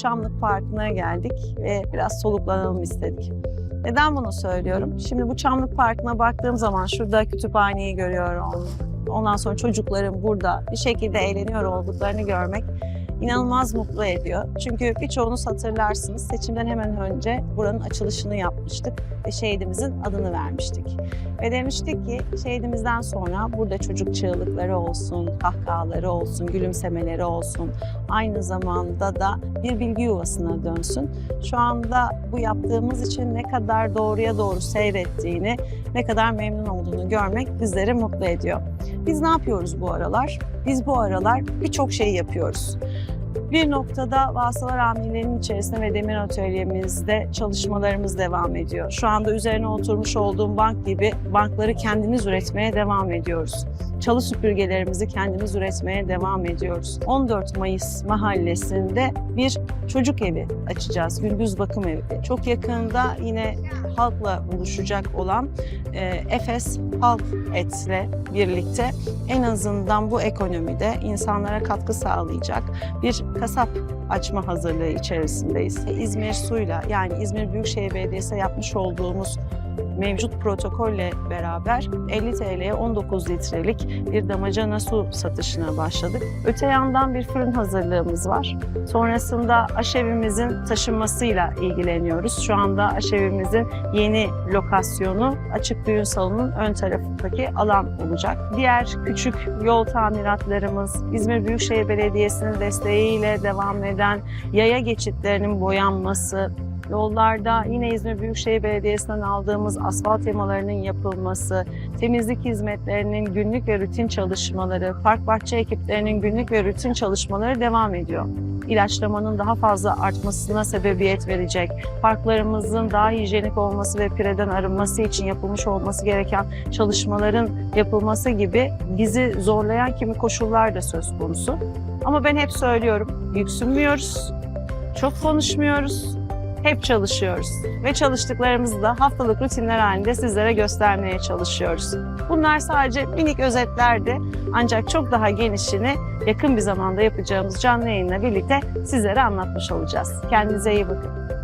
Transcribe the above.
Çamlık Parkı'na geldik ve biraz soluklanalım istedik. Neden bunu söylüyorum? Şimdi bu Çamlık Parkı'na baktığım zaman şurada kütüphaneyi görüyorum. Ondan sonra çocukların burada bir şekilde eğleniyor olduklarını görmek inanılmaz mutlu ediyor. Çünkü birçoğunuz hatırlarsınız seçimden hemen önce buranın açılışını yapmıştık ve şehidimizin adını vermiştik. Ve demiştik ki şehidimizden sonra burada çocuk çığlıkları olsun, kahkahaları olsun, gülümsemeleri olsun. Aynı zamanda da bir bilgi yuvasına dönsün. Şu anda bu yaptığımız için ne kadar doğruya doğru seyrettiğini, ne kadar memnun olduğunu görmek bizleri mutlu ediyor. Biz ne yapıyoruz bu aralar? Biz bu aralar birçok şey yapıyoruz. Bir noktada vasıtalar amirlerinin içerisinde ve demir atölyemizde çalışmalarımız devam ediyor. Şu anda üzerine oturmuş olduğum bank gibi bankları kendimiz üretmeye devam ediyoruz. Çalı süpürgelerimizi kendimiz üretmeye devam ediyoruz. 14 Mayıs mahallesinde bir çocuk evi açacağız, gündüz bakım evi. Çok yakında yine halkla buluşacak olan e, Efes Halk Et'le birlikte en azından bu ekonomide insanlara katkı sağlayacak bir kasap açma hazırlığı içerisindeyiz. İzmir Su'yla yani İzmir Büyükşehir Belediyesi yapmış olduğumuz mevcut protokolle beraber 50 TL'ye 19 litrelik bir damacana su satışına başladık. Öte yandan bir fırın hazırlığımız var. Sonrasında aşevimizin taşınmasıyla ilgileniyoruz. Şu anda aşevimizin yeni lokasyonu açık düğün salonunun ön tarafındaki alan olacak. Diğer küçük yol tamiratlarımız, İzmir Büyükşehir Belediyesi'nin desteğiyle devam eden yaya geçitlerinin boyanması, Yollarda yine İzmir Büyükşehir Belediyesi'nden aldığımız asfalt temalarının yapılması, temizlik hizmetlerinin günlük ve rutin çalışmaları, park bahçe ekiplerinin günlük ve rutin çalışmaları devam ediyor. İlaçlamanın daha fazla artmasına sebebiyet verecek, parklarımızın daha hijyenik olması ve pireden arınması için yapılmış olması gereken çalışmaların yapılması gibi bizi zorlayan kimi koşullar da söz konusu. Ama ben hep söylüyorum, yüksünmüyoruz, çok konuşmuyoruz, hep çalışıyoruz ve çalıştıklarımızı da haftalık rutinler halinde sizlere göstermeye çalışıyoruz. Bunlar sadece minik özetlerdi ancak çok daha genişini yakın bir zamanda yapacağımız canlı yayınla birlikte sizlere anlatmış olacağız. Kendinize iyi bakın.